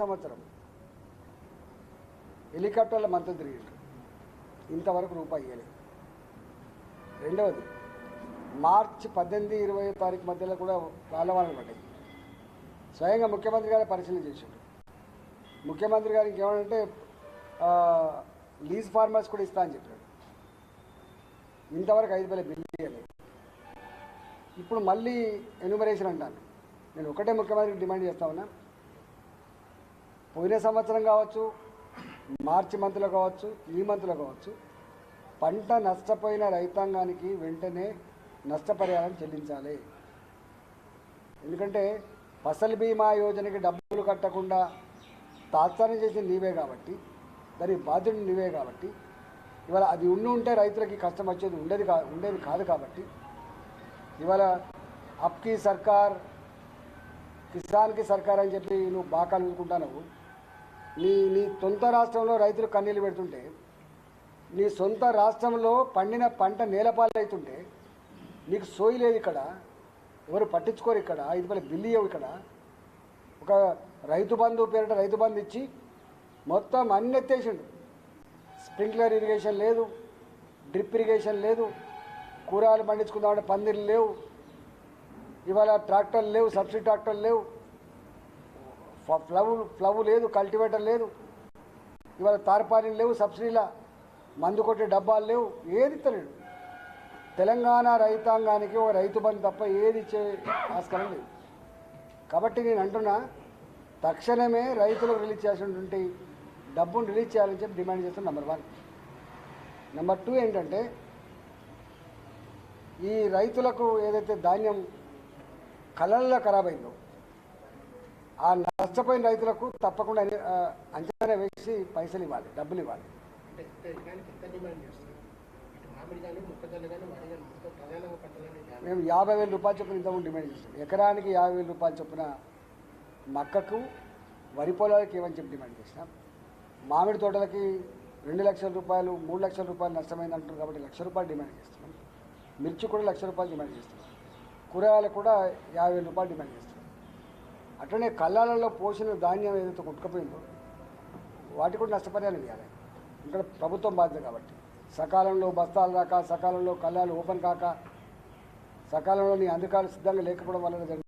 సంవత్సరం. హెలికాప్టర్ల మంత్రి తిరిగిండు ఇంతవరకు రూపాయి ఇవ్వలేదు రెండవది మార్చి పద్దెనిమిది ఇరవై తారీఖు మధ్యలో కూడా కాలవాలను పడ్డాయి. స్వయంగా ముఖ్యమంత్రి గారే పరిశీలన చేసిండు. ముఖ్యమంత్రి గారు ఇంకేమంటే లీజ్ ఫార్మర్స్ కూడా ఇస్తా అని చెప్పాడు. ఇంతవరకు ఐదు వేల బిల్లు ఇవ్వలేదు ఇప్పుడు మళ్ళీ ఎన్యూమరేషన్ అంటాను నేను ఒకటే ముఖ్యమంత్రికి డిమాండ్ చేస్తా ఉన్నా. పోయిన సంవత్సరం కావచ్చు మార్చి మంత్లో కావచ్చు ఈ మంత్లో కావచ్చు పంట నష్టపోయిన రైతాంగానికి వెంటనే నష్టపరిహారం చెల్లించాలి. ఎందుకంటే ఫసల్ బీమా యోజనకి డబ్బులు కట్టకుండా తాత్సారం చేసింది నీవే కాబట్టి దానికి బాధ్యుడు నీవే కాబట్టి ఇవాళ అది ఉండి ఉంటే రైతులకి కష్టం వచ్చేది ఉండేది కా ఉండేది కాదు కాబట్టి ఇవాళ అప్కి సర్కార్ కిసాన్కి సర్కార్ అని చెప్పి నువ్వు బాకాలు ఊరుకుంటున్నావు నీ నీ సొంత రాష్ట్రంలో రైతులు కన్నీళ్ళు పెడుతుంటే నీ సొంత రాష్ట్రంలో పండిన పంట నేలపాలవుతుంటే నీకు సోయి లేదు ఇక్కడ ఎవరు పట్టించుకోరు ఇక్కడ ఐదు పది బిల్లు ఇవ్వవు ఇక్కడ. ఒక రైతు బంధు పేరిట రైతు బంధు ఇచ్చి మొత్తం అన్ని ఎత్తేసిండు. స్ప్రింక్లర్ ఇరిగేషన్ లేదు డ్రిప్ ఇరిగేషన్ లేదు కూరగాయలు పండించుకుందామంటే పందిర్లు లేవు ఇవాళ ట్రాక్టర్లు లేవు సబ్సిడీ ట్రాక్టర్లు లేవు. ఫ్లవ్ ఫ్లవ్ లేదు కల్టివేటర్ లేదు. ఇవాళ తారపాలీలు లేవు సబ్సిడీల మందు కొట్టే డబ్బాలు లేవు ఏది తెలియదు తెలంగాణ రైతాంగానికి ఒక రైతు బంధు తప్ప ఏది ఇచ్చే ఆస్కారం లేదు. కాబట్టి నేను అంటున్నా తక్షణమే రైతులకు రిలీజ్ చేసినటువంటి డబ్బును రిలీజ్ చేయాలని చెప్పి డిమాండ్ చేస్తాను నెంబర్ వన్ నెంబర్ టూ ఏంటంటే ఈ రైతులకు ఏదైతే ధాన్యం కలల్లో ఖరాబ్ అయిందో ఆ నష్టపోయిన రైతులకు తప్పకుండా అంచనా వేసి పైసలు ఇవ్వాలి డబ్బులు ఇవ్వాలి. మేము యాభై వేల రూపాయలు చొప్పున ఇంతకుముందు డిమాండ్ చేస్తాం. ఎకరానికి యాభై వేల రూపాయలు చొప్పున మక్కకు వరి పొలాలకి ఇవ్వని చెప్పి డిమాండ్ చేసినాం మామిడి తోటలకి రెండు లక్షల రూపాయలు మూడు లక్షల రూపాయలు నష్టమైంది అంటారు కాబట్టి లక్ష రూపాయలు డిమాండ్ చేస్తున్నాం. మిర్చి కూడా లక్ష రూపాయలు డిమాండ్ చేస్తున్నాం. కూరగాయలకు కూడా యాభై వేల రూపాయలు డిమాండ్ చేస్తున్నాం. అట్లనే కళ్ళాలలో పోసిన ధాన్యం ఏదైతే కొట్టుకుపోయిందో వాటి కూడా నష్టపరిహారం ఇవ్వాలి. ఇక్కడ ప్రభుత్వం బాధ్యత కాబట్టి. సకాలంలో బస్తాలు రాక సకాలంలో కళ్ళాలు ఓపెన్ కాక సకాలంలో నీ అందుకాలు సిద్ధంగా లేకపోవడం వల్ల జరిగింది